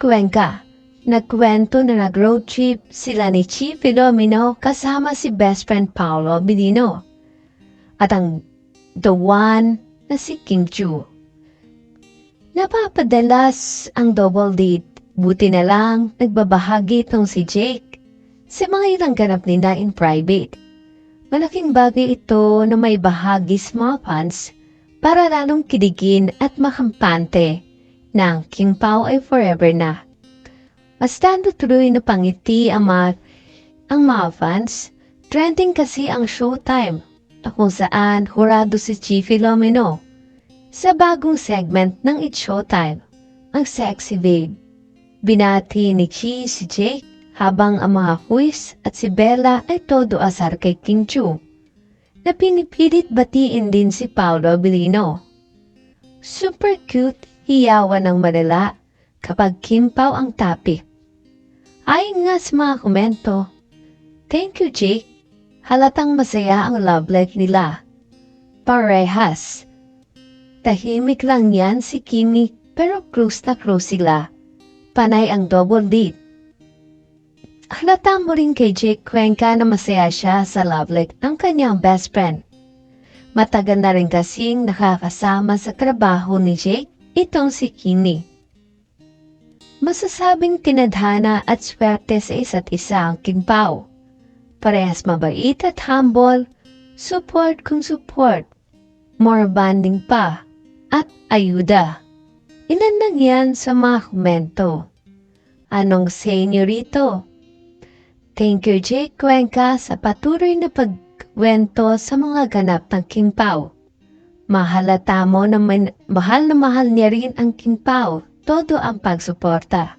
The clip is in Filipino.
Cuenca. Nagkwento na nag-road trip sila ni Chief Filomeno kasama si best friend Paolo Bilino. At ang the one na si King Chu. Napapadalas ang double date. Buti na lang nagbabahagi itong si Jake sa mga ilang ganap nila in private. Malaking bagay ito na may bahagi sa mga fans para lalong kiligin at makampante ng King Pao ay forever na. Lalo tuloy na pangiti ang mga, ang mga fans. Trending kasi ang showtime na kung saan hurado si Chief Filomeno sa bagong segment ng It's Showtime, ang Sexy Babe. Binati ni Chi si Jake habang ang mga Huis at si Bella ay todo asar kay King Chu na pinipilit batiin din si Paolo Abilino. Super cute, hiyawan ng malala kapag Kim Pao ang topic. Ayon nga sa mga komento, Thank you Jake, halatang masaya ang love life nila. Parehas. Tahimik lang yan si Kimi pero close na close sila. Panay ang double date. Halata mo rin kay Jake Cuenca na masaya siya sa love life ng kanyang best friend. Matagal na rin kasing nakakasama sa trabaho ni Jake itong si Kimi. Masasabing tinadhana at swerte sa isa't isa ang King Pao. Parehas mabait at humble, support kung support, more bonding pa, at ayuda. Ilan yan sa mga komento. Anong say niyo rito? Thank you Jake Cuenca sa patuloy na pagkwento sa mga ganap ng King Pao. Mahalata mo na man- mahal na mahal niya rin ang King Pao, todo ang pagsuporta.